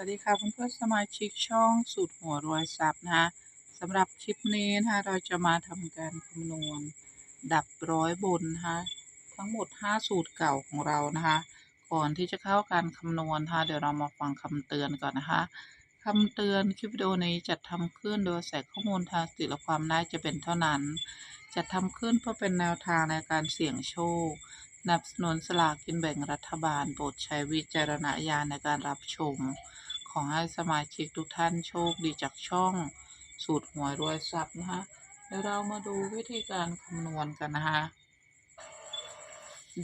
วัสดีค่ะเพื่อนๆสมาชิกช่องสูตรหัวรวยทรัพย์นะคะสำหรับคลิปนี้นะคะเราจะมาทำการคำนวณ ดับร้อยบนนะคะทั้งหมด 5 สูตรเก่าของเรานะคะก่อนที่จะเข้าการคำนวณนะคะเดี๋ยวเรามาฟังคำเตือนก่อนนะคะคำเตือนคลิปวิดีโอนี้จัดทำขึ้นโดยใส่ข้อมูลทางสติและความน่าจะเป็นเท่านั้น จัดทำขึ้นเพื่อเป็นแนวทางในการเสี่ยงโชคนับสนุนสลากกินแบ่งรัฐบาลโปรดใช้วิจารณญาณในการรับชม ขอให้สมาชิกทุกท่านโชคดีจากช่องสูตรหวยรวยทรัพย์นะคะเดี๋ยวเรามาดูวิธีการคำนวณกันนะคะ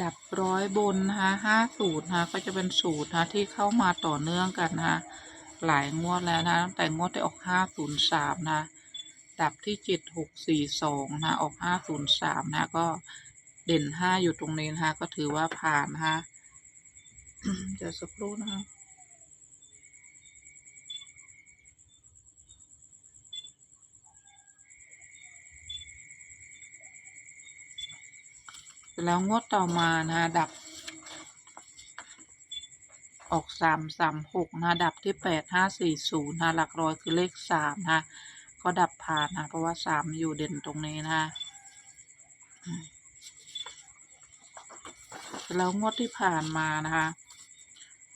ดับร้อยบนนะคะห้าสูตรนะคะก็จะเป็นสูตรนะที่เข้ามาต่อเนื่องกันนะคะหลายงวดแล้วนะตั้งแต่งวดที่ออกห้าศูนย์สามนะดับที่เจ็ดหกสี่สองนะออกห้าศูนย์สามนะก็เด่นห้าอยู่ตรงนี้นะคะก็ถือว่าผ่านนะคะเดี๋ยวสักครู่นะคะ แล้วงวดต่อมานะดับ ออกสามสามหกนะดับที่แปดห้าสี่ศูนย์นะหลักร้อยคือเลขสามนะก็ดับผ่านนะเพราะว่าสามอยู่เด่นตรงนี้นะแล้วงวดที่ผ่านมานะคะ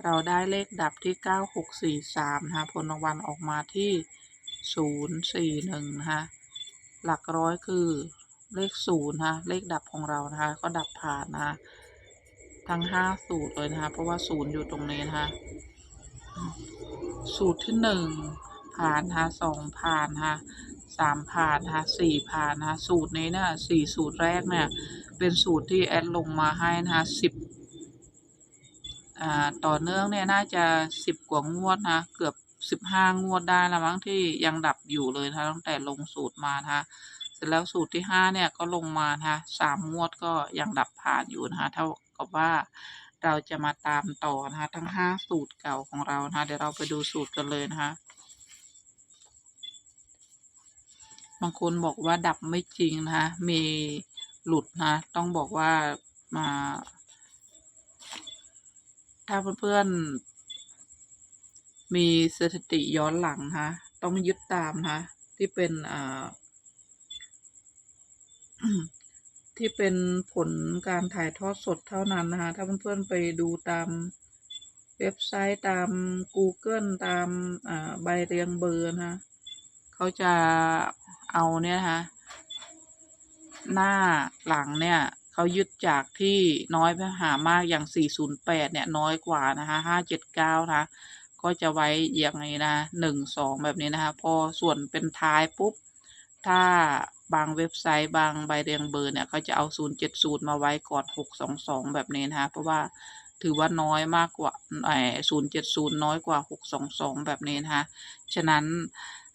เราได้เลขดับที่เก้าหกสี่สามนะคะผลรางวัลออกมาที่ศูนย์สี่หนึ่งนะคะหลักร้อยคือ เลขศูนย์นะคะเลขดับของเรานะคะ ก็ดับผ่านนะคะทั้งห้าสูตรเลยนะคะ เพราะว่าศูนย์อยู่ตรงนี้นะคะสูตรที่หนึ่งผ่านนะคะสองผ่านนะคะสามผ่านนะคะสี่ผ่านนะคะสูตรนี้เนี่ยสี่สูตรแรกเนี่ย เป็นสูตรที่แอดลงมาให้นะคะสิบอ่าต่อเนื่องเนี่ยน่าจะสิบกว่างวดนะเกือบสิบห้างวดได้ล้วมั้งที่ยังดับอยู่เลยนะคะตั้งแต่ลงสูตรมานะคะ สร็จแล้วสูตรที่ห้าเนี่ยก็ลงมานะคะสามงวดก็ยังดับผ่านอยู่นะคะเท่ากับว่าเราจะมาตามต่อนะคะทั้งห้าสูตรเก่าของเรานะคะเดี๋ยวเราไปดูสูตรกันเลยนะคะบางคนบอกว่าดับไม่จริงนะคะมีหลุดนะ ต้องบอกว่ามา ถ้าเพื่อนๆมีสถิติย้อนหลังนะคะต้องยึดตามนะคะที่เป็นอ่า ที่เป็นผลการถ่ายทอดสดเท่านั้นนะคะ ถ้าเพื่อนๆไปดูตามเว็บไซต์ตาม Google ตามใบเรียงเบอร์นะคะเขาจะเอาเนี่ยนะคะหน้าหลังเนี่ยเขายึดจากที่น้อยไปหามากอย่าง 408 เนี่ยน้อยกว่านะคะ579 นะคะ ก็จะไว้อย่างไงนะ 1 2 แบบนี้นะคะ พอส่วนเป็นท้ายปุ๊บ ถ้า บางเว็บไซต์บางใบเรียงเบอร์เนี่ยเขาจะเอา 070 มาไว้ก่อน 622 แบบนี้นะคะเพราะว่าถือว่าน้อยมากกว่าไอ้070น้อยกว่า 622 แบบนี้นะคะ ฉะนั้น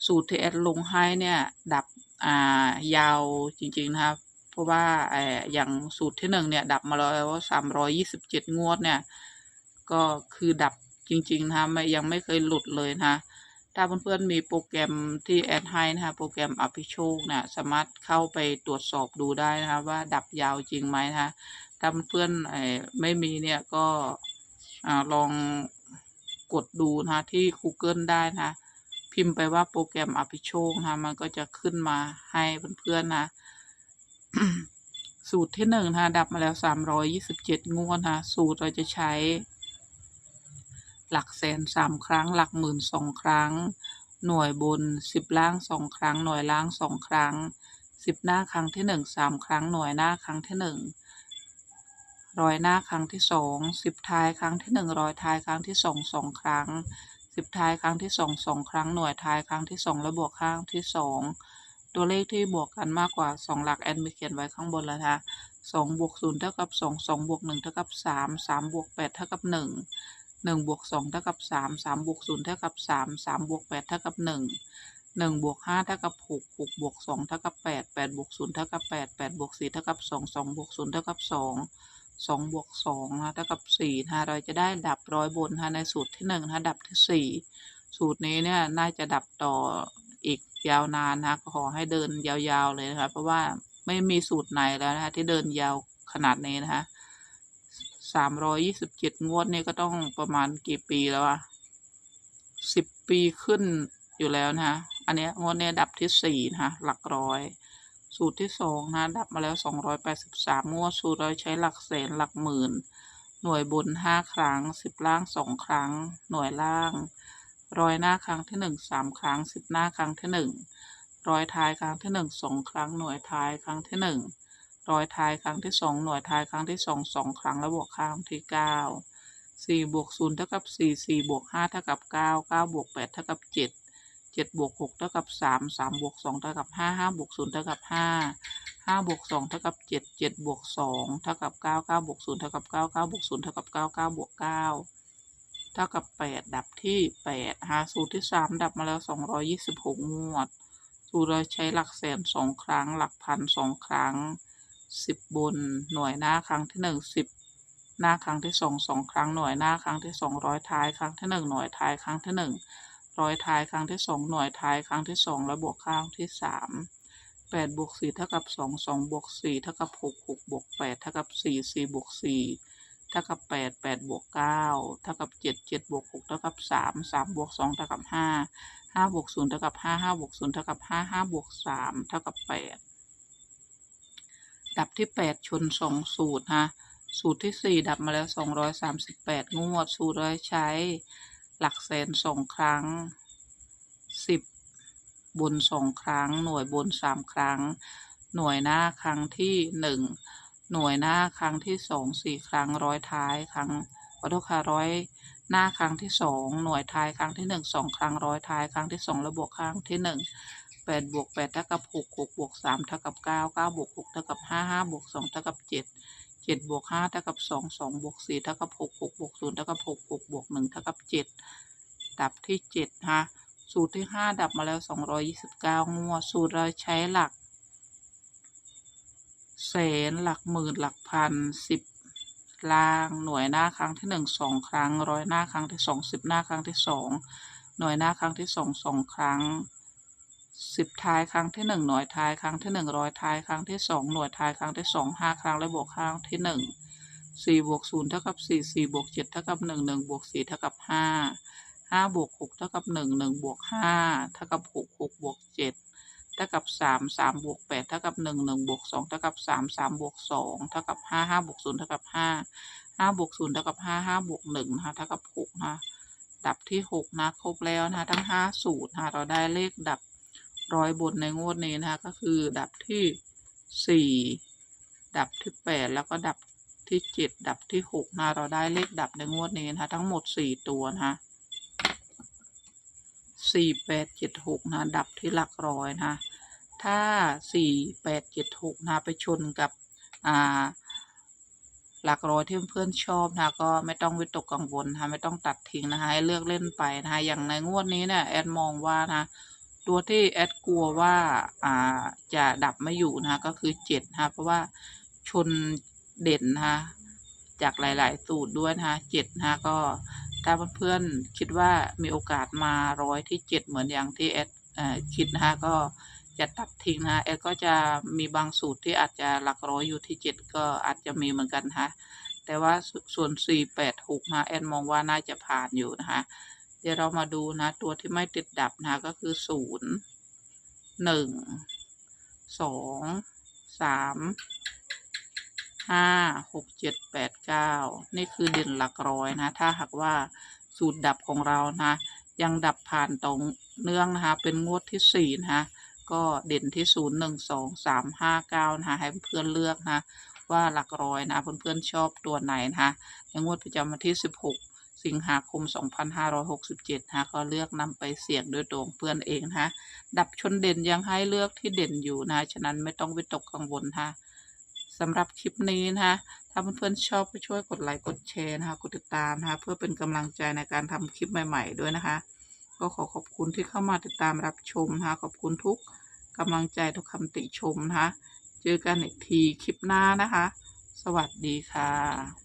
สูตรที่แอดลงให้เนี่ย ดับอ่ายาวจริงๆนะครับ เพราะว่าไอ้อย่างสูตรที่หนึ่งเนี่ย ดับมาแล้วสามร้อยยี่สิบเจ็ดงวดเนี่ย ก็คือดับจริงๆนะคะไม่ยังไม่เคยหลุดเลยนะคะ ถ้าเพื่อนๆมีโปรแกรมที่แอดให้นะคะโปรแกรมอภิโชคเนี่ยสามารถเข้าไปตรวจสอบดูได้นะคะว่าดับยาวจริงไหมนะคะถ้าเพื่อนๆไม่มีเนี่ยก็อลองกดดูนะคะที่ Google ได้นะคะพิมพ์ไปว่าโปรแกรมอภิโชคนะะมันก็จะขึ้นมาให้เพื่อนๆนะสูตรที่หนึ่งนะะดับมาแล้วสามร้อยยี่สิบเจ็ดงวดนะะสูตรเราจะใช้ หลักแสนสามครั้ง หลักหมื่นสองครั้ง หน่วยบนสิบล่างสองครั้ง หน่วยล่างสองครั้งสิบหน้าครั้งที่หนึ่งสามครั้ง หน่วยหน้าครั้งที่หนึ่งร้อยหน้าครั้งที่สองสิบท้ายครั้งที่หนึ่งร้อยท้ายครั้งที่สองสองครั้งสิบท้ายครั้งที่สองสองครั้งหน่วยท้ายครั้งที่สองและบวกข้างที่สองตัวเลขที่บวกกันมากกว่าสองหลักแอนมีเขียนไว้ข้างบนแล้วนะสองบวกศูนย์เท่ากับสองสองบวกหนึ่งเท่ากับสามสามบวกแปดเท่ากับหนึ่ง หนึ่งบวกสองเท่ากับสามสามบวกศูนย์เท่ากับสามสามบวกแปดเท่ากับหนึ่งหนึ่งบวกห้าเท่ากับหกหกบวกสองเท่ากับแปดแปดบวกศูนย์เท่ากับแปดแปดบวกสี่เท่ากับสองสองบวกศูนย์เท่ากับสองสองบวกสองนะเท่ากับสี่นะเราจะได้ดับร้อยบนนะในสูตรที่หนึ่งนะดับที่สี่สูตรนี้เนี่ยน่าจะดับต่ออีกยาวนานนะขอให้เดินยาวๆเลยนะคะเพราะว่าไม่มีสูตรไหนแล้วนะคะที่เดินยาวขนาดนี้นะคะ สามร้อยยี่สิบเจ็ดงวดนี่ก็ต้องประมาณกี่ปีแล้วอะสิบปีขึ้นอยู่แล้วนะคะอันเนี้ยงวดเนี้ยดับที่สี่นะคะหลักร้อย สูตรที่สองนะ ดับมาแล้วสองร้อยแปดสิบสามงวด สูตรเราใช้หลักแสนหลักหมื่น หน่วยบนห้าครั้งสิบล่างสองครั้ง หน่วยล่าง ร้อยหน้าครั้งที่หนึ่งสามครั้งสิบหน้าครั้งที่หนึ่งร้อยท้ายครั้งที่หนึ่งสองครั้งหน่วยท้ายครั้งที่หนึ่ง ร้อยท้ายครั้งที่สองหน่วยท้ายครั้งที่สองสองครั้งและบวกครั้งที่เก้าสี่บวกศูนย์เท่ากับสี่สี่บวกห้าเท่ากับเก้าเก้าบวกแปดเท่ากับเจ็ดเจ็ดบวกหกเท่ากับสามสามบวกสองเท่ากับห้าห้าบวกศูนย์เท่ากับห้าห้าบวกสองเท่ากับเจ็ดเจ็ดบวกสองเท่ากับเก้าเก้าบวกศูนย์เท่ากับเก้าเก้าบวกศูนย์เท่ากับเก้าเก้าบวกเก้าเท่ากับแปดดับที่แปดหาสูตรที่สามดับมาแล้วสองร้อยี่สิบหกงวดสูตรเราใช้หลักแสนสองครั้ง หลักพันสองครั้ง สิบบนหน่วยหน้าครั้งที่หนึ่งสิบหน้าครั้งที่สองสองครั้งหน่วยหน้าครั้งที่สองร้อยท้ายครั้งที่หนึ่งหน่วยท้ายครั้งที่หนึ่งร้อยท้ายครั้งที่สองหน่วยท้ายครั้งที่สองและบวกครั้งที่สามแปดบวกสี่เท่ากับสองสองบวกสี่เท่ากับหกหกบวกแปดเท่ากับสี่สี่บวกสี่เท่ากับแปดแปดบวกเก้าเท่ากับเจ็ดเจ็ดบวกหกเท่ากับสามสามบวกสองเท่ากับห้าห้าบวกศูนย์เท่ากับห้าห้าบวกศูนย์เท่ากับห้าห้าบวกสามเท่ากับแปด ดับที่แปดชนสองสูตรฮะสูตรที่สี่ดับมาแล้วสองร้อยสามสิบแปดงวด สูตรเราใช้ หลักแสนสองครั้งสิบบนสองครั้ง หน่วยบนสามครั้ง หน่วยหน้าครั้งที่หนึ่งหน่วยหน้าครั้งที่สองสี่ครั้งร้อยท้ายครั้งขอโทษค่ะร้อยหน้าครั้งที่สองหน่วยท้ายครั้งที่หนึ่งสองครั้งร้อยท้ายครั้งที่สองแล้วบครั้งที่หนึ่ง แปดบวกแปดเท่ากับหกหกบวกสามเท่ากับเก้าเก้าบวกหกเท่ากับห้าห้าบวกสองเท่ากับเจ็ดเจ็ดบวกห้าเท่ากับสองสองบวกสี่เท่ากับหกหกบวกศูนย์เท่ากับหกหกบวกหนึ่งเท่ากับเจ็ดดับที่เจ็ดฮะสูตรที่ห้าดับมาแล้วสองร้อยยี่สิบเก้างวดสูตรเราใช้หลัก แสนหลักหมื่นหลักพันสิบล่างหน่วยหน้าครั้งที่หนึ่งสองครั้งร้อยหน้าครั้งที่สองสิบหน้าครั้งที่สองหน่วยหน้าครั้งที่สองสองครั้ง สิบท้ายครั้งที่หนึ่งหน่วยท้ายครั้งที่หนึ่งร้อยท้ายครั้งที่สองหน่วยท้ายครั้งที่สองห้าครั้งและบวกครั้งที่หนึ่งสี่บวกศูนย์เท่ากับสี่สี่บวกเจ็ดเท่ากับหนึ่งหนึ่งบวกสี่เท่ากับห้าห้าบวกหกเท่ากับหนึ่งหนึ่งบวกห้าเท่ากับหกหกบวกเจ็ดเท่ากับสามสามบวกแปดเท่ากับหนึ่งหนึ่งบวกสองเท่ากับสามสามบวกสองเท่ากับห้าห้าบวกศูนย์เท่ากับห้าห้าบวกศูนย์เท่ากับห้าห้าบวกหนึ่งนะคะเท่ากับหกนะคะดับที่หกนะครบแล้วนะคะทั้งห้าสูตรนะเราได้เลขดับ ร้อยบนในงวดนี้นะคะก็คือดับที่สี่ดับที่แปดแล้วก็ดับที่เจ็ดดับที่หกนะเราได้เลขดับในงวดนี้นะคะทั้งหมดสี่ตัวนะคะสี่แปดเจ็ดหกนะดับที่หลักร้อยนะถ้าสี่แปดเจ็ดหกนะไปชนกับอ่าหลักร้อยที่เพื่อนชอบนะก็ไม่ต้องวิตกกังวลนะไม่ต้องตัดทิ้งนะคะให้เลือกเล่นไปนะคะอย่างในงวดนี้เนี่ยแอดมองว่านะ ตัวที่แอดกลัวว่าอ่าจะดับไม่อยู่นะคะก็คือเจ็ดนะคะเพราะว่าชนเด่นนะคะจากหลาย ๆ สูตรด้วยนะคะเจ็ดนะคะก็ถ้าเพื่อนๆคิดว่ามีโอกาสมาร้อยที่เจ็ดเหมือนอย่างที่แอดอคิดนะคะก็จะตัดทิ้งนะแอดก็จะมีบางสูตรที่อาจจะหลักร้อยอยู่ที่เจ็ดก็อาจจะมีเหมือนกันนะคะแต่ว่าสส่วนสี่แปดหกนะแอดมองว่าน่าจะผ่านอยู่นะคะ เดี๋ยวเรามาดูนะ ตัวที่ไม่ติดดับนะก็คือศูนย์หนึ่งสองสามห้าหกเจ็ดแปดเก้านี่คือเด่นหลักร้อยนะ ถ้าหากว่าสูตรดับของเรานะ ยังดับผ่านตรงเนื่องนะคะ เป็นงวดที่สี่นะคะก็เด่นที่ศูนย์หนึ่งสองสามห้าเก้านะคะให้เพื่อนเลือกนะ ว่าหลักร้อยนะเพื่อนๆชอบตัวไหนนะคะในงวดประจำวันที่สิบหก สิงหาคม 2567นะก็เลือกนำไปเสี่ยงด้วยตัวของเพื่อนเองนะคะดับชนเด่นยังให้เลือกที่เด่นอยู่นะฉะนั้นไม่ต้องวิตกกังวลนะคะสำหรับคลิปนี้นะคะถ้าเพื่อนๆชอบก็ช่วยกดไลค์กดแชร์นะคะกดติดตามนะคะเพื่อเป็นกำลังใจในการทำคลิปใหม่ ๆ ด้วยนะคะ ก็ขอขอบคุณที่เข้ามาติดตามรับชมนะคะขอบคุณทุกกำลังใจทุกคำติชมนะคะเจอกันอีกทีคลิปหน้านะคะ สวัสดีค่ะ